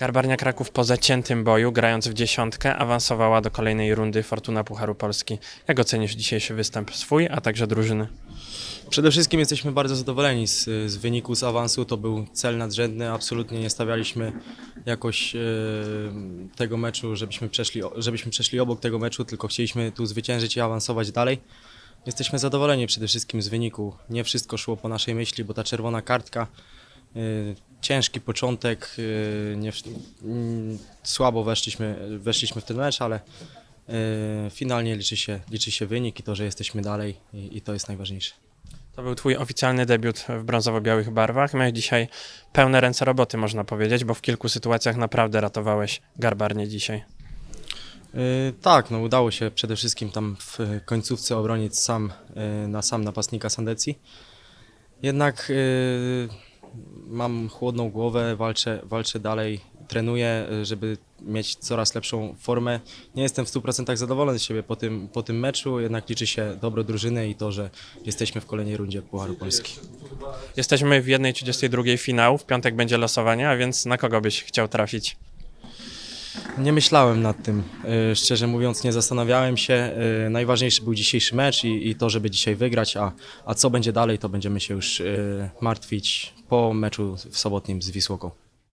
Garbarnia Kraków po zaciętym boju, grając w dziesiątkę, awansowała do kolejnej rundy Fortuna Pucharu Polski. Jak ocenisz dzisiejszy występ swój, a także drużyny? Przede wszystkim jesteśmy bardzo zadowoleni z, z wyniku, z awansu. To był cel nadrzędny. Absolutnie nie stawialiśmy jakoś e, tego meczu, żebyśmy przeszli, żebyśmy przeszli obok tego meczu, tylko chcieliśmy tu zwyciężyć i awansować dalej. Jesteśmy zadowoleni przede wszystkim z wyniku. Nie wszystko szło po naszej myśli, bo ta czerwona kartka, ciężki początek, e, nie, mm, słabo weszliśmy, weszliśmy w ten mecz, ale e, finalnie liczy się, liczy się wynik i to, że jesteśmy dalej i, i to jest najważniejsze. To był twój oficjalny debiut w brązowo-białych barwach. Miałeś dzisiaj pełne ręce roboty, można powiedzieć, bo w kilku sytuacjach naprawdę ratowałeś Garbarnię dzisiaj. Yy, tak, no udało się przede wszystkim tam w końcówce obronić sam yy, na sam napastnika Sandecji. Jednak yy, mam chłodną głowę, walczę, walczę dalej, trenuję, yy, żeby mieć coraz lepszą formę. Nie jestem w 100% zadowolony z siebie po tym, po tym meczu, jednak liczy się dobro drużyny i to, że jesteśmy w kolejnej rundzie Pucharu Polski. Jesteśmy w 1.32 finału, w piątek będzie losowanie, a więc na kogo byś chciał trafić? Nie myślałem nad tym, yy, szczerze mówiąc, nie zastanawiałem się. Yy, Najważniejszy był dzisiejszy mecz i, i to, żeby dzisiaj wygrać, a, a co będzie dalej, to będziemy się już yy, martwić po meczu w sobotnim z Wisłoką.